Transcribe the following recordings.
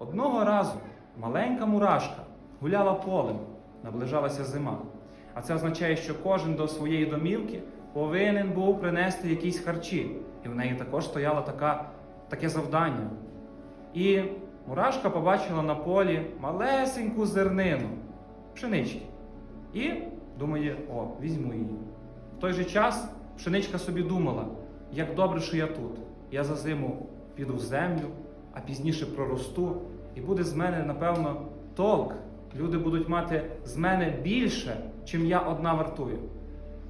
Одного разу маленька мурашка гуляла полем, наближалася зима. А це означає, що кожен до своєї домівки повинен був принести якісь харчі. І в неї також стояло така, таке завдання. І мурашка побачила на полі малесеньку зернину пшенички. І думає, о, візьму її. В той же час пшеничка собі думала, як добре, що я тут. Я за зиму піду в землю, а пізніше проросту, і буде з мене, напевно, толк. Люди будуть мати з мене більше, чим я одна вартую.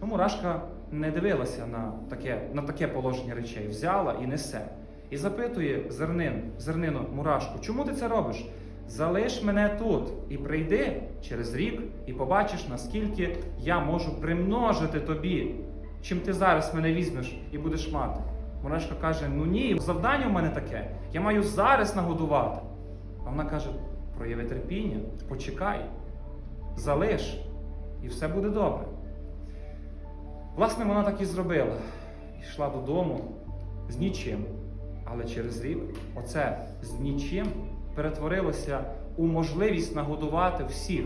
Ну, мурашка не дивилася на таке, на таке положення речей, взяла і несе. І запитує зернин, зернину мурашку, чому ти це робиш? Залиш мене тут і прийди через рік, і побачиш, наскільки я можу примножити тобі, чим ти зараз мене візьмеш і будеш мати. Мурашка каже: Ну ні, завдання в мене таке. Я маю зараз нагодувати. А вона каже: прояви терпіння, почекай, залиш, і все буде добре. Власне, вона так і зробила. Йшла додому з нічим. Але через рік оце з нічим перетворилося у можливість нагодувати всіх.